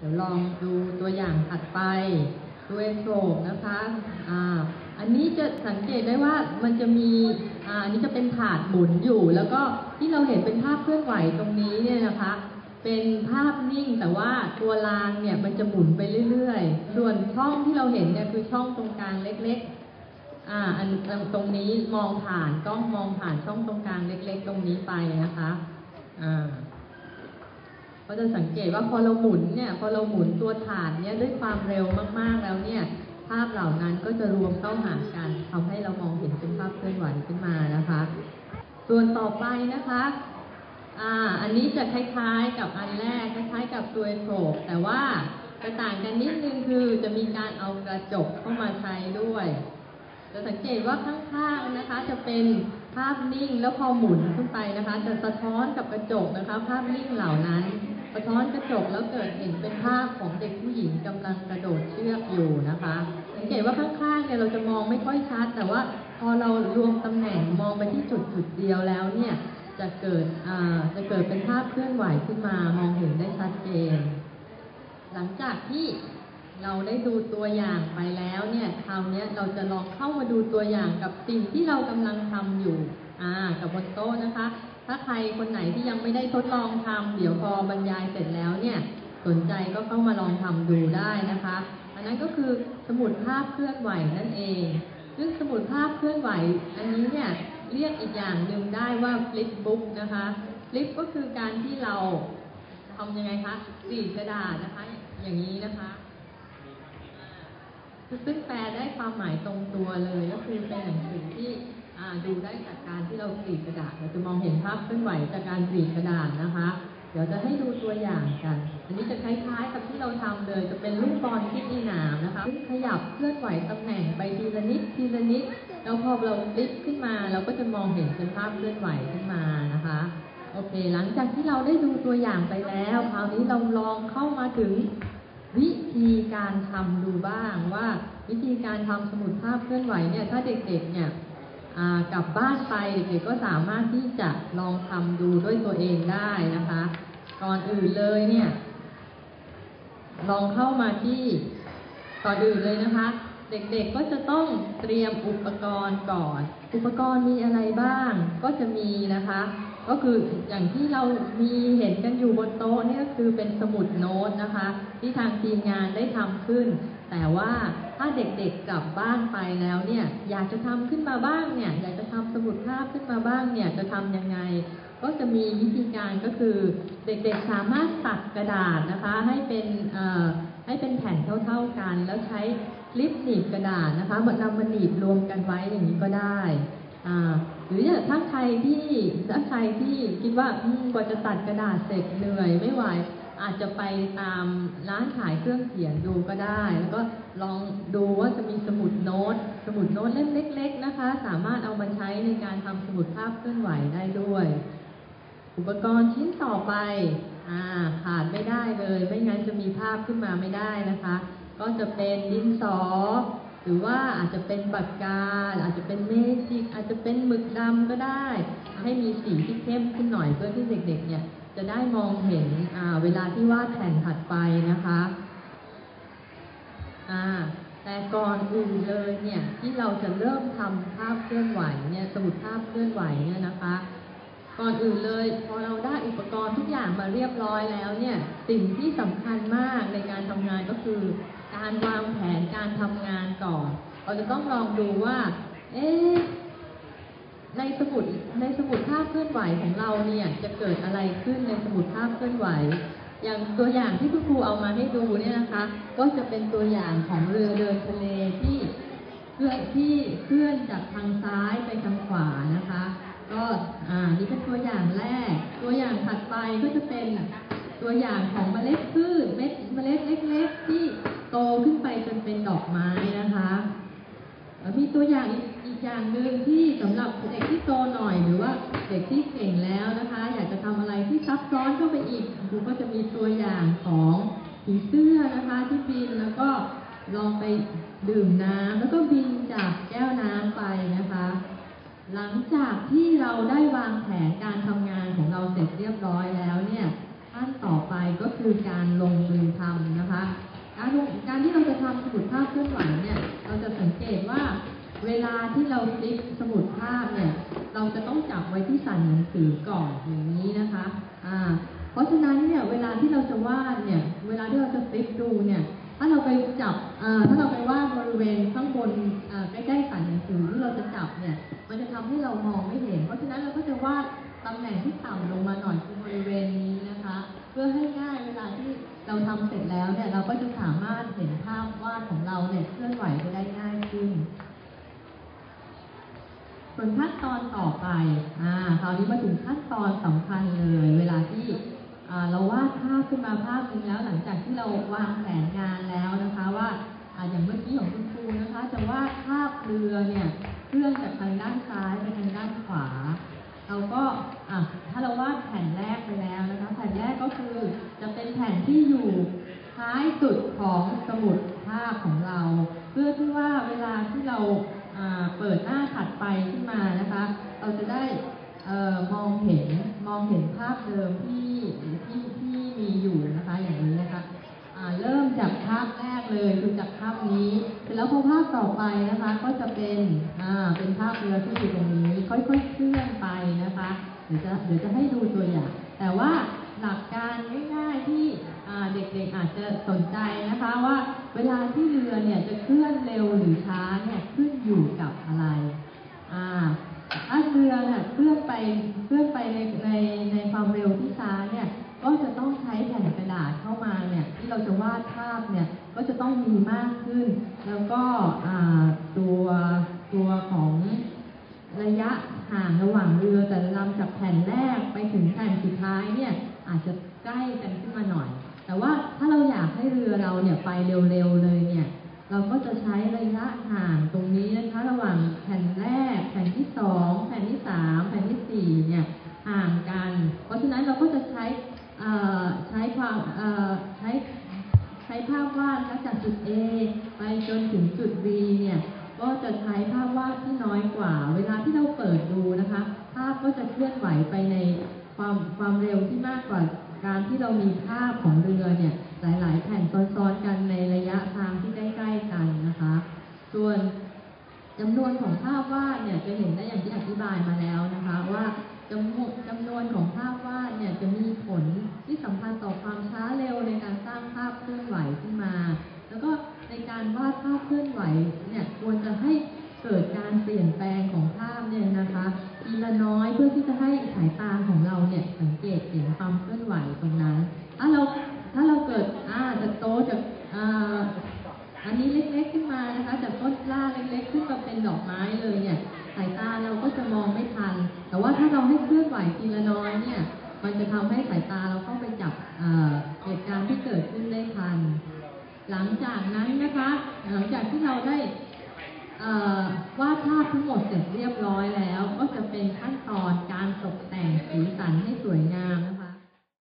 เดี๋ยวลองดูตัวอย่างถัดไปตัวเอนโกรบนะคะอ่าอันนี้จะสังเกตได้ว่ามันจะมีอ่าอันนี้จะเป็นถาดหมุนอยู่ แล้วก็ที่เราเห็นเป็นภาพเคลื่อนไหวตรงนี้เนี่ยนะคะ เป็นภาพนิ่งแต่ว่าตัวรางเนี่ยมันจะหมุนไปเรื่อยๆ ส่วนช่องที่เราเห็นเนี่ยคือช่องตรงกลางเล็กๆอ่าอันตรงนี้มองผ่านกล้องมองผ่านช่องตรงกลางเล็ก ๆ ตรงนี้ไปนะคะอ่า ก็จะสังเกตว่าพอเราหมุนเนี่ยพอเราหมุนตัวฐานเนี่ยด้วยความเร็วมากๆแล้วเนี่ยภาพเหล่านั้นก็จะรวมเข้าหากันทำให้เรามองเห็นเป็นภาพเคลื่อนไหวขึ้นมานะคะ ส่วนต่อไปนะคะอ่าอันนี้จะคล้ายๆกับอันแรกคล้ายๆกับตัวโศกแต่ว่าจะต่างกันนิดนึงคือจะมีการเอากระจกเข้ามาใช้ด้วย จะสังเกตว่าข้างๆนะคะ จะเป็นภาพนิ่งแล้วพอหมุนขึ้นไปนะคะ จะสะท้อนกับกระจกนะคะ ภาพนิ่งเหล่านั้น สะท้อนกระจกแล้วเกิดเห็นเป็นภาพของเด็กผู้หญิงกำลังกระโดดเชือกอยู่นะคะสังเกตว่าข้างๆเนี่ยเราจะมองไม่ค่อยชัด แต่ว่าพอเรารวมตำแหน่งมองไปที่จุดจุดเดียวแล้วเนี่ยจะเกิดอ่าจะเกิดเป็นภาพเคลื่อนไหวขึ้นมามองเห็นได้ชัดเจน หลังจากที่เราได้ดูตัวอย่างไปแล้วเนี่ยคราวเนี้ยเราจะลองเข้ามาดูตัวอย่างกับสิ่งที่เรากำลังทำอยู่อ่ากับบนโต๊ะนะคะ ถ้าใครคนไหนที่ยังไม่ได้ทดลองทำเดี๋ยวพอบรรยายเสร็จแล้วเนี่ย สนใจก็เข้ามาลองทำดูได้นะคะ อันนั้นก็คือสมุดภาพเคลื่อนไหวนั่นเอง ซึ่งสมุดภาพเคลื่อนไหว อันนี้เนี่ยเรียกอีกอย่างหนึ่งได้ว่าฟลิปบุ๊กนะคะฟลิปก็คือการที่เราทำยังไงคะกรีดกระดาษนะคะ อย่างนี้นะคะซึ่งแปลได้ความหมายตรงตัวเลยก็คือเป็นหนังสือที่ ดูได้จากการที่เรากรีดกระดาษ เราจะมองเห็นภาพเคลื่อนไหวจากการกรีดกระดาษนะคะ เดี๋ยวจะให้ดูตัวอย่างกัน อันนี้จะคล้ายๆกับที่เราทำเลย จะเป็นลูกบอลที่มีหนามนะคะ ขยับเคลื่อนไหวตำแหน่งไปทีละนิดทีละนิด แล้วพอเราลิกขึ้นมา เราก็จะมองเห็นเป็นภาพเคลื่อนไหวขึ้นมานะคะ โอเค หลังจากที่เราได้ดูตัวอย่างไปแล้ว คราวนี้เราลองเข้ามาถึงวิธีการทำดูบ้างว่า วิธีการทำสมุดภาพเคลื่อนไหวเนี่ย ถ้าเด็กๆเนี่ย กลับบ้านไปเด็กๆก็สามารถที่จะลองทำดูด้วยตัวเองได้นะคะ ก่อนอื่นเลยเนี่ย ลองเข้ามาที่ก่อนอื่นเลยนะคะ เด็กๆก็จะต้องเตรียมอุปกรณ์ก่อน อุปกรณ์มีอะไรบ้าง ก็จะมีนะคะ ก็คืออย่างที่เรามีเห็นกันอยู่บนโต๊ะนี่ก็คือเป็นสมุดโน้ตนะคะ ที่ทางทีมงานได้ทำขึ้น แต่ว่า ถ้าเด็กๆกลับบ้านไปแล้วเนี่ยอยากจะทำขึ้นมาบ้างเนี่ยอยากจะทำสมุดภาพขึ้นมาบ้างเนี่ยจะทำยังไง ก็จะมีวิธีการก็คือเด็กๆสามารถตัดกระดาษนะคะให้เป็นให้เป็นแผ่นเท่าๆกัน แล้วใช้คลิปหนีบกระดาษนะคะมานำมาหนีบรวมกันไว้อย่างนี้ก็ได้หรือถ้าใครที่ถ้าใครที่คิดว่ากว่าจะตัดกระดาษเสร็จเหนื่อยไม่ไหว อาจจะไปตามร้านขายเครื่องเขียนดูก็ได้ แล้วก็ลองดูว่าจะมีสมุดโน้ต สมุดโน้ตเล่มเล็ก ๆ นะคะ สามารถเอามาใช้ในการทำสมุดภาพเคลื่อนไหวได้ด้วย อุปกรณ์ชิ้นต่อไปอ่าขาดไม่ได้เลย ไม่งั้นจะมีภาพขึ้นมาไม่ได้นะคะ ก็จะเป็นดินสอ หรือว่าอาจจะเป็นปากกา อาจจะเป็นเมจิกอาจจะเป็นหมึกดำก็ได้ ให้มีสีที่เข้มขึ้นหน่อยเพื่อที่เด็กๆเนี่ย ได้มองเห็นเวลาที่วาดแผ่นถัดไปนะคะแต่ก่อนอื่นเลยเนี่ยที่เราจะเริ่มทำภาพเคลื่อนไหวเนี่ยสมุดภาพเคลื่อนไหวเนี่ยนะคะ ก่อนอื่นเลยพอเราได้อุปกรณ์ทุกอย่างมาเรียบร้อยแล้วเนี่ยสิ่งที่สำคัญมากในการทำงานก็คือ การวางแผนการทำงานก่อน เราจะต้องลองดูว่า เอ๊ะ ในสมุดในสมุดภาพเคลื่อนไหวของเราเนี่ยจะเกิดอะไรขึ้นในสมุดภาพเคลื่อนไหว อย่างตัวอย่างที่คุณครูเอามาให้ดูเนี่ยนะคะ ก็จะเป็นตัวอย่างของเรือเดินทะเลที่เคลื่อนที่เคลื่อนจากทางซ้ายไปทางขวานะคะ ก็อ่านี่เป็นตัวอย่างแรก ตัวอย่างถัดไปก็จะเป็นตัวอย่างของเมล็ดพืชเม็ดเมล็ดเล็กๆ ที่โตขึ้นไปจนเป็นดอกไม้นะคะ แล้วมีตัวอย่างอีกอีกอย่างหนึ่งที่สำหรับ เด็กที่โตหน่อยหรือว่าเด็กที่เก่งแล้วนะคะ อยากจะทำอะไรที่ซับซ้อนเข้าไปอีกครูก็จะมีตัวอย่างของผีเสื้อนะคะที่บินแล้วก็ลองไปดื่มน้ำแล้วก็บินจากแก้วน้ำไปนะคะ หลังจากที่เราได้วางแผนการทำงานของเราเสร็จเรียบร้อยแล้วเนี่ยขั้นต่อไปก็คือการลงมือทำการที่เราจะทำสมุดภาพเคลื่อนไหวเนี่ยเราจะสังเกตว่า เวลาที่เราคลิกสมุดภาพเนี่ย เราจะต้องจับไว้ที่สันหนังสือก่อนอย่างนี้นะคะอ่าเพราะฉะนั้นเนี่ยเวลาที่เราจะวาดเนี่ย เวลาที่เราจะฟลิปดูเนี่ย ถ้าเราไปจับอ่าถ้าเราไปวาดบริเวณข้างบนอ่าใกล้ๆสันหนังสือที่เราจะจับเนี่ย มันจะทำให้เรามองไม่เห็น เพราะฉะนั้นเราก็จะวาดตำแหน่งที่ต่ำลงมาหน่อยคือบริเวณนี้นะคะ เพื่อให้ง่ายเวลาที่เราทำเสร็จแล้วเนี่ยเราก็จะสามารถเห็นภาพวาดของเราเนี่ยเคลื่อนไหวไปได้ง่ายขึ้น ส่วนขั้นตอนต่อไปอ่าคราวนี้มาถึงขั้นตอนสำคัญเลย เวลาที่อ่าเราวาดภาพขึ้นมาภาพหนึงแล้ว หลังจากที่เราวางแผนงานแล้วนะคะว่าอ่าอย่างเมื่อกี้ของคุณครูนะคะ จะวาดภาพเรือเนี่ยเคลื่อนจากทางด้านซ้ายไปทางด้านขวา เราก็อะถ้าเราวาดแผ่นแรกไปแล้วนะคะ แผ่นแรกก็คือจะเป็นแผ่นที่อยู่ท้ายสุดของสมุดภาพของเรา เพื่อที่ว่าเวลาที่ เปิดหน้าถัดไปขึ้นมานะคะ เราจะได้เอ่อมองเห็นมองเห็นภาพเดิมที่ที่ที่มีอยู่นะคะอย่างนี้นะคะอ่าเริ่มจากภาพแรกเลยคือจากภาพนี้เสร็จแล้วพอภาพต่อไปนะคะ ก็จะเป็นอ่าเป็นภาพเรือที่อยู่ตรงนี้ ค่อยๆเคลื่อนไปนะคะเดี๋ยวจะเดี๋ยวจะให้ดูตัวอย่าง แต่ว่าหลักการง่ายๆที่ เด็กๆอาจจะสนใจนะคะว่าเวลาที่เรือเนี่ยจะเคลื่อนเร็วหรือช้าเนี่ยขึ้นอยู่กับอะไรอ่าถ้าเรือเนี่ยเคลื่อนไปเคลื่อนไปในในในความเร็วที่ช้าเนี่ยก็จะต้องใช้แผ่นกระดาษเข้ามาเนี่ยที่เราจะวาดภาพเนี่ยก็จะต้องมีมากขึ้น แล้วก็อ่าตัวตัวของระยะห่างระหว่างเรือแต่ละลำจากแผ่นแรกไปถึงแผ่นสุดท้ายเนี่ยอาจจะใกล้กันขึ้นมาหน่อย แต่ว่าถ้าเราอยากให้เรือเราเนี่ยไปเร็วๆเลยเนี่ย เราก็จะใช้ระยะห่างตรงนี้นะคะ ระหว่างแผ่นแรก แผ่นที่สองแผ่นที่สามแผ่นที่สี่เนี่ยห่างกัน เพราะฉะนั้นเราก็จะใช้ใช้ความใช้ใช้ภาพวาดนะคะจากจุด A ไปจนถึงจุด B เนี่ยก็จะใช้ภาพวาดที่น้อยกว่า เวลาที่เราเปิดดูนะคะ ภาพก็จะเคลื่อนไหวไปในความความเร็วที่มากกว่า การที่เรามีภาพของเรือเนี่ยหลาย ๆ แผ่นซ้อนๆกันในระยะทางที่ใกล้ ๆ กันนะคะ ส่วนจำนวนของภาพวาดเนี่ยจะเห็นได้อย่างที่อธิบายมาแล้วนะคะว่าจำนวนจำนวนของภาพวาดเนี่ยจะมีผลที่สำคัญต่อความช้าเร็วในการสร้างภาพเคลื่อนไหวขึ้นมา แล้วก็ในการวาดภาพเคลื่อนไหวเนี่ยควรจะให้เกิดการเปลี่ยนแปลงของภาพเนี่ยนะคะทีละน้อยเพื่อที่จะให้สายตาของเราเนี่ย ดอกไม้เลยเนี่ยสายตาเราก็จะมองไม่ทัน แต่ว่าถ้าเราให้เคลื่อนไหวทีละน้อยเนี่ย มันจะทำให้สายตาเราเข้าไปจับเหตุการณ์ที่เกิดขึ้นได้ทัน หลังจากนั้นนะคะ หลังจากที่เราได้วาดภาพทั้งหมดเสร็จเรียบร้อยแล้ว ก็จะเป็นขั้นตอนการตกแต่งสีสันให้สวยงามนะคะ